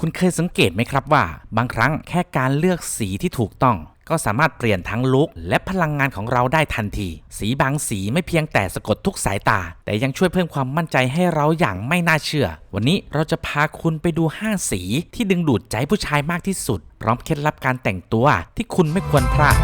คุณเคยสังเกตไหมครับว่า บางครั้งแค่การเลือกสีที่ถูกต้องก็สามารถเปลี่ยนทั้งลุกและพลังงานของเราได้ทันที สีบางสีไม่เพียงแต่สะกดทุกสายตา แต่ยังช่วยเพิ่มความมั่นใจให้เราอย่างไม่น่าเชื่อ วันนี้เราจะพาคุณไปดู 5 สีที่ดึงดูดใจผู้ชายมากที่สุด พร้อมเคล็ดลับการแต่งตัวที่คุณไม่ควรพลาด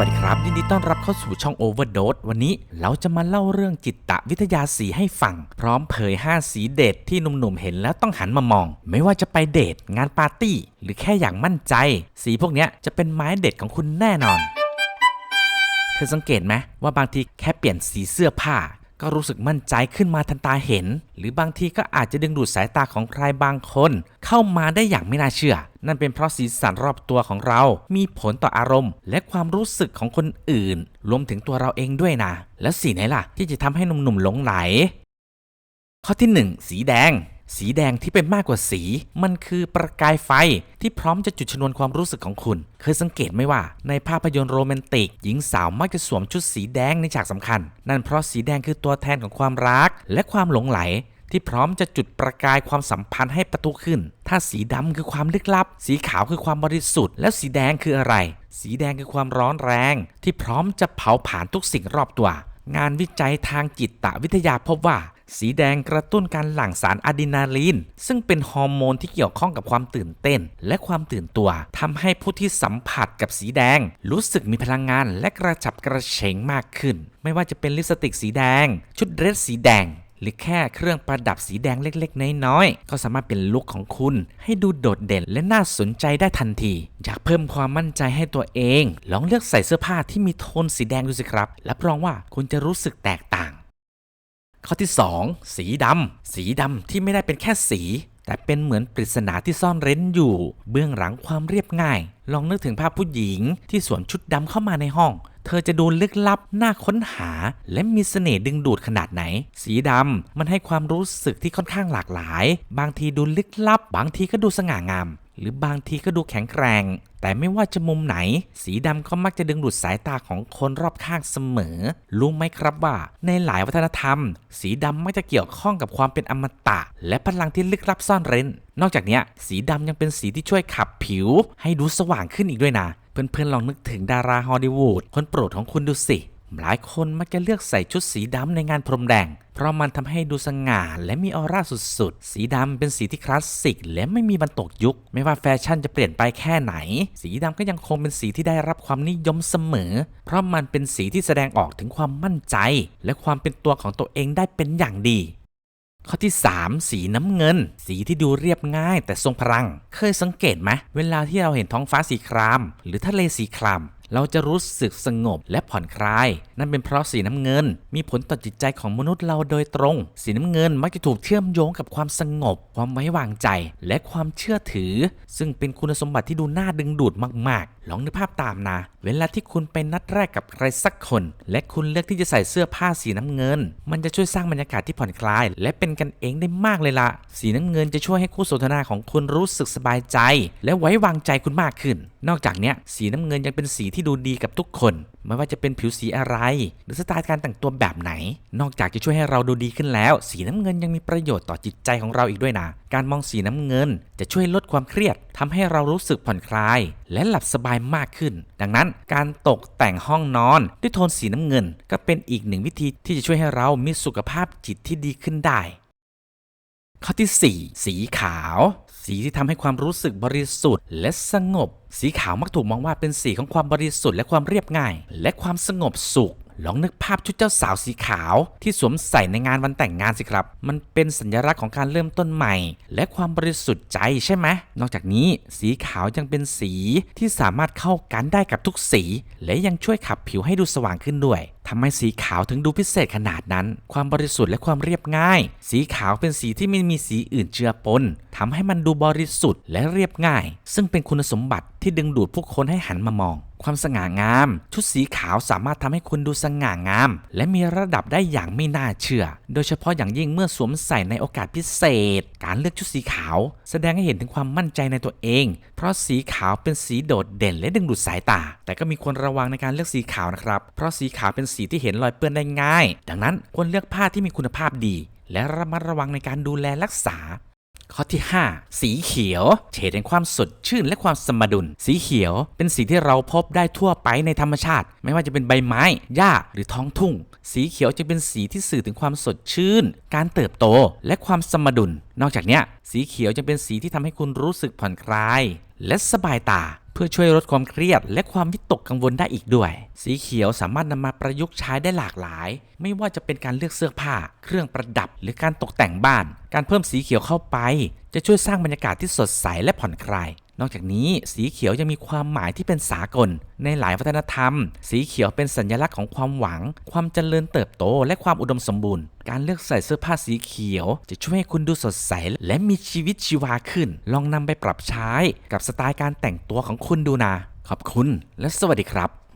วัสดีครับ ยินดีต้อนรับเข้าสู่ช่อง Overdose วันนี้เราจะมาเล่าเรื่องจิตวิทยาสีให้ฟัง พร้อมเผย 5 สีเด็ดที่หนุ่มๆเห็นแล้วต้องหันมามอง ไม่ว่าจะไปเดทงานปาร์ตี้ หรือแค่อย่างมั่นใจ สีพวกนี้จะเป็นไม้เด็ดของคุณแน่นอนเธอสังเกตไหมว่าบางทีแค่เปลี่ยนสีเสื้อผ้า ก็รู้สึกมั่นใจขึ้นมาทันตาเห็น หรือบางทีก็อาจจะดึงดูดสายตาของใครบางคน เข้ามาได้อย่างไม่น่าเชื่อ นั่นเป็นเพราะสีสันรอบตัวของเรา มีผลต่ออารมณ์ และความรู้สึกของคนอื่น รวมถึงตัวเราเองด้วยนะ แล้วสีไหนล่ะ ที่จะทำให้หนุ่มๆหลงไหล ข้อที่ 1 สีแดง สีแดงที่เป็นมากกว่าสี มันคือประกายไฟที่พร้อมจะจุดชนวนความรู้สึกของคุณ เคยสังเกตไหมว่า ในภาพยนตร์โรแมนติก หญิงสาวมักจะสวมชุดสีแดงในฉากสำคัญ นั่นเพราะสีแดงคือตัวแทนของความรัก และความหลงไหล ที่พร้อมจะจุดประกายความสัมพันธ์ให้ประทุขึ้น ถ้าสีดำคือความลึกลับ สีขาวคือความบริสุทธิ์ แล้วสีแดงคืออะไร สีแดงคือความร้อนแรง ที่พร้อมจะเผาผลาญทุกสิ่งรอบตัว งานวิจัยทางจิตวิทยาพบว่า สีแดงกระตุ้นการหลั่งสารอะดรีนาลีน ซึ่งเป็นฮอร์โมนที่เกี่ยวข้องกับความตื่นเต้น และความตื่นตัวทำให้ผู้ที่สัมผัสกับสีแดง รู้สึกมีพลังงานและกระฉับกระเฉงมากขึ้น ไม่ว่าจะเป็นลิปสติกสีแดง ชุดเดรสสีแดง หรือแค่เครื่องประดับสีแดงเล็กๆ น้อยๆ ก็สามารถเป็นลุคของคุณ ให้ดูโดดเด่นและน่าสนใจได้ทันที อยากเพิ่มความมั่นใจให้ตัวเอง ลองเลือกใส่เสื้อผ้าที่มีโทนสีแดงดูสิครับรับรองว่าคุณจะรู้สึกแตกต่าง ข้อที่ 2 สีดำสีดำที่ไม่ได้เป็นแค่สี แต่เป็นเหมือนปริศนาที่ซ่อนเร้นอยู่ เบื้องหลังความเรียบง่าย ลองนึกถึงภาพผู้หญิงที่สวมชุดดำเข้ามาในห้อง เธอจะดูลึกลับน่าค้นหา และมีเสน่ห์ดึงดูดขนาดไหน สีดำมันให้ความรู้สึกที่ค่อนข้างหลากหลาย บางทีดูลึกลับ บางทีก็ดูสง่างาม หรือบางทีก็ดูแข็งแกร่ง แต่ไม่ว่าจะมุมไหน สีดำก็มักจะดึงดูดสายตาของคนรอบข้างเสมอ รู้ไหมครับว่า ในหลายวัฒนธรรม สีดำมักจะเกี่ยวข้องกับความเป็นอมตะ และพลังที่ลึกลับซ่อนเร้น นอกจากนี้สีดำยังเป็นสีที่ช่วยขับผิว ให้ดูสว่างขึ้นอีกด้วยนะ เพื่อนๆลองนึกถึงดาราฮอลลีวูดคนโปรดของคุณดูสิ หลายคนมักจะเลือกใส่ชุดสีดำในงานพรมแดง เพราะมันทำให้ดูสง่าและมีออร่าสุดๆ สีดำเป็นสีที่คลาสสิก และไม่มีบรรตกยุค ไม่ว่าแฟชั่นจะเปลี่ยนไปแค่ไหน สีดำก็ยังคงเป็นสีที่ได้รับความนิยมเสมอ เพราะมันเป็นสีที่แสดงออกถึงความมั่นใจ และความเป็นตัวของตัวเองได้เป็นอย่างดีข้อที่ 3 สีน้ำเงิน สีที่ดูเรียบง่ายแต่ทรงพลัง เคยสังเกตไหมเวลาที่เราเห็นท้องฟ้าสีคราม หรือทะเลสีคราม เราจะรู้สึกสงบและผ่อนคลาย นั่นเป็นเพราะสีน้ำเงิน มีผลต่อจิตใจของมนุษย์เราโดยตรง สีน้ำเงินมักจะถูกเชื่อมโยงกับความสงบ ความไว้วางใจ และความเชื่อถือ ซึ่งเป็นคุณสมบัติที่ดูน่าดึงดูดมาก ๆ ลองนึกภาพตามนะ เวลาที่คุณไปนัดแรกกับใครสักคน และคุณเลือกที่จะใส่เสื้อผ้าสีน้ำเงิน มันจะช่วยสร้างบรรยากาศที่ผ่อนคลาย และเป็นกันเองได้มากเลยละสีน้ำเงินจะช่วยให้คู่สนทนาของคุณรู้สึกสบายใจ และไว้วางใจคุณมากขึ้น นอกจากนี้สีน้ำเงินยังเป็นสีที่ที่ดูดีกับทุกคน ไม่ว่าจะเป็นผิวสีอะไร หรือสไตล์การแต่งตัวแบบไหน นอกจากจะช่วยให้เราดูดีขึ้นแล้ว สีน้ำเงินยังมีประโยชน์ต่อจิตใจของเราอีกด้วยนะ การมองสีน้ำเงิน จะช่วยลดความเครียดทำให้เรารู้สึกผ่อนคลาย และหลับสบายมากขึ้น ดังนั้นการตกแต่งห้องนอน ด้วยโทนสีน้ำเงิน ก็เป็นอีกหนึ่งวิธีที่จะช่วยให้เรามีสุขภาพจิตที่ดีขึ้นได้ ข้อที่ 4 สีขาว สีที่ทำให้ความรู้สึกบริสุทธิ์และสงบ สีขาวมักถูกมองว่าเป็นสีของความบริสุทธิ์และความเรียบง่าย และความสงบสุขลองนึกภาพชุดเจ้าสาวสีขาวที่สวมใส่ในงานวันแต่งงานสิครับ มันเป็นสัญลักษณ์ของการเริ่มต้นใหม่ และความบริสุทธิ์ใจใช่ไหม นอกจากนี้สีขาวยังเป็นสีที่สามารถเข้ากันได้กับทุกสี และยังช่วยขับผิวให้ดูสว่างขึ้นด้วย ทำไมสีขาวถึงดูพิเศษขนาดนั้น ความบริสุทธิ์และความเรียบง่าย สีขาวเป็นสีที่ไม่มีสีอื่นเจือปนทำให้มันดูบริสุทธิ์และเรียบง่าย ซึ่งเป็นคุณสมบัติที่ดึงดูดผู้คนให้หันมามอง ความสง่างาม ชุดสีขาวสามารถทำให้คุณดูสง่างาม และมีระดับได้อย่างไม่น่าเชื่อ โดยเฉพาะอย่างยิ่งเมื่อสวมใส่ในโอกาสพิเศษ การเลือกชุดสีขาว แสดงให้เห็นถึงความมั่นใจในตัวเอง เพราะสีขาวเป็นสีโดดเด่นและดึงดูดสายตา แต่ก็มีควรระวังในการเลือกสีขาวนะครับ เพราะสีขาวเป็นสีสีที่เห็นรอยเปื้อนได้ง่าย ดังนั้นควรเลือกผ้าที่มีคุณภาพดี และระมัดระวังในการดูแลรักษา ข้อที่ 5 สีเขียว เฉดแห่งความสดชื่นและความสมดุล สีเขียว เป็นสีที่เราพบได้ทั่วไปในธรรมชาติ ไม่ว่าจะเป็นใบไม้ หญ้า หรือท้องทุ่ง สีเขียวจะเป็นสีที่สื่อถึงความสดชื่น การเติบโต และความสมดุล นอกจากนี้สีเขียวจะเป็นสีที่ทำให้คุณรู้สึกผ่อนคลาย และสบายตา พื่อช่วยลดความเครียด และความวิตกกังวลได้อีกด้วย สีเขียวสามารถนำมาประยุกต์ใช้ได้หลากหลาย ไม่ว่าจะเป็นการเลือกเสื้อผ้า เครื่องประดับ หรือการตกแต่งบ้าน การเพิ่มสีเขียวเข้าไป จะช่วยสร้างบรรยากาศที่สดใสและผ่อนคลาย นอกจากนี้สีเขียวยังมีความหมายที่เป็นสากล ในหลายวัฒนธรรม สีเขียวเป็นสัญลักษณ์ของความหวัง ความเจริญเติบโต และความอุดมสมบูรณ์ การเลือกใส่เสื้อผ้าสีเขียว จะช่วยให้คุณดูสดใส และมีชีวิตชีวาขึ้น ลองนำไปปรับใช้กับสไตล์การแต่งตัวของคุณดูนะ ขอบคุณและสวัสดีครับ